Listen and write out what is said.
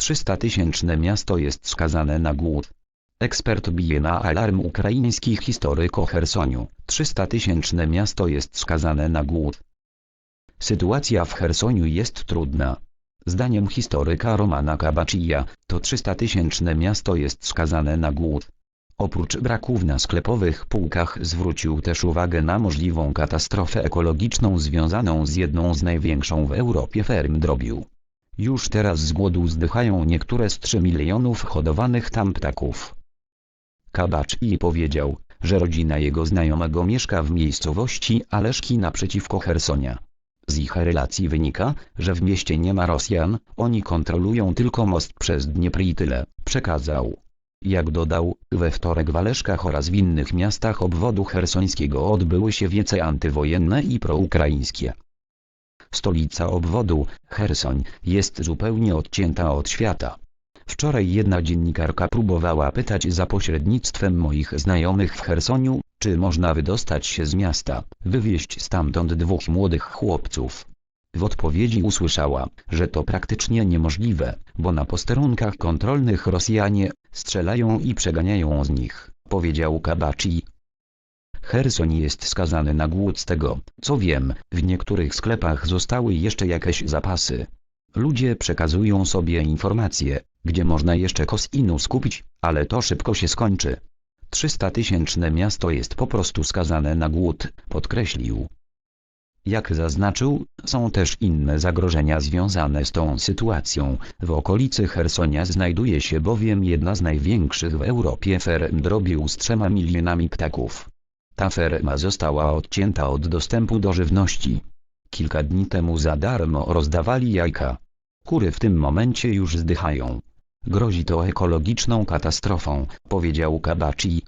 300-tysięczne miasto jest skazane na głód. Ekspert bije na alarm ukraiński historyk o Chersoniu. 300-tysięczne miasto jest skazane na głód. Sytuacja w Chersoniu jest trudna. Zdaniem historyka Romana Kabaczija, to 300-tysięczne miasto jest skazane na głód. Oprócz braków na sklepowych półkach zwrócił też uwagę na możliwą katastrofę ekologiczną związaną z jedną z największą w Europie ferm drobiu. Już teraz z głodu zdychają niektóre z 3 milionów hodowanych tam ptaków. Kabacz powiedział, że rodzina jego znajomego mieszka w miejscowości Aleszki naprzeciwko Hersonia. Z ich relacji wynika, że w mieście nie ma Rosjan, oni kontrolują tylko most przez Dniepr i tyle, przekazał. Jak dodał, we wtorek w Aleszkach oraz w innych miastach obwodu hersońskiego odbyły się wiece antywojenne i proukraińskie. Stolica obwodu, Hersoń, jest zupełnie odcięta od świata. Wczoraj jedna dziennikarka próbowała pytać za pośrednictwem moich znajomych w Chersoniu, czy można wydostać się z miasta, wywieźć stamtąd dwóch młodych chłopców. W odpowiedzi usłyszała, że to praktycznie niemożliwe, bo na posterunkach kontrolnych Rosjanie strzelają i przeganiają z nich, powiedział Kabaci. Hersoń jest skazany na głód z tego, co wiem, w niektórych sklepach zostały jeszcze jakieś zapasy. Ludzie przekazują sobie informacje, gdzie można jeszcze kosinus kupić, ale to szybko się skończy. 300-tysięczne miasto jest po prostu skazane na głód, podkreślił. Jak zaznaczył, są też inne zagrożenia związane z tą sytuacją. W okolicy Hersonia znajduje się bowiem jedna z największych w Europie ferm drobiu z trzema milionami ptaków. Ta ferma została odcięta od dostępu do żywności. Kilka dni temu za darmo rozdawali jajka. Kury w tym momencie już zdychają. Grozi to ekologiczną katastrofą, powiedział Kabaci.